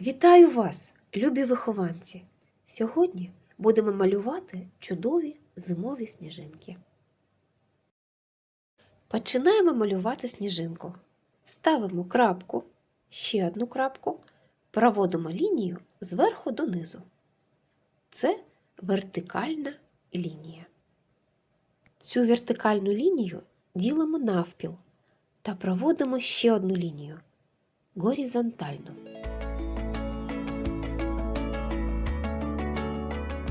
Вітаю вас, любі вихованці! Сьогодні будемо малювати чудові зимові сніжинки. Починаємо малювати сніжинку. Ставимо крапку, ще одну крапку, проводимо лінію зверху донизу. Це вертикальна лінія. Цю вертикальну лінію ділимо навпіл та проводимо ще одну лінію горизонтальну.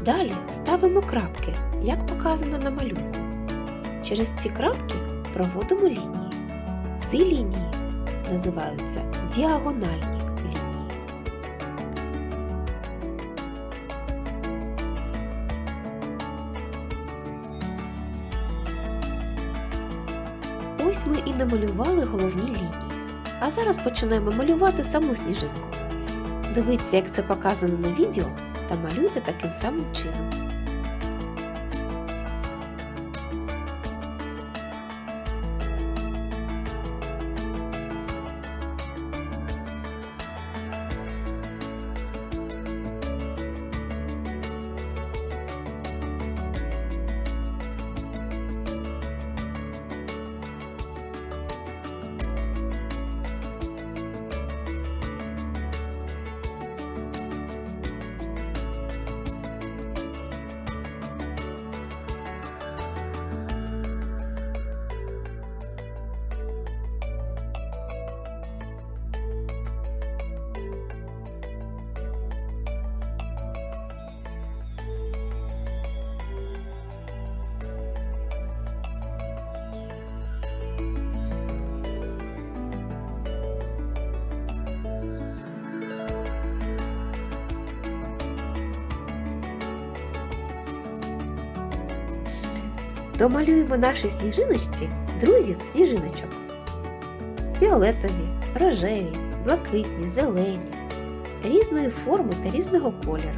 Далі ставимо крапки, як показано на малюнку. Через ці крапки проводимо лінії. Ці лінії називаються діагональні лінії. Ось ми і намалювали головні лінії. А зараз починаємо малювати саму сніжинку. Дивіться, як це показано на відео, та малюйте таким самим чином. Домалюємо нашій сніжиночці друзів сніжиночок. Фіолетові, рожеві, блакитні, зелені, різної форми та різного кольору.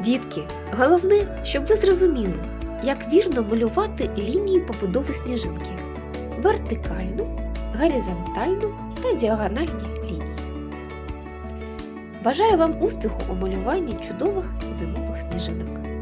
Дітки, головне, щоб ви зрозуміли, як вірно малювати лінії побудови сніжинки вертикальну, горизонтальну та діагональні. Бажаю вам успіху у малюванні чудових зимових сніжинок.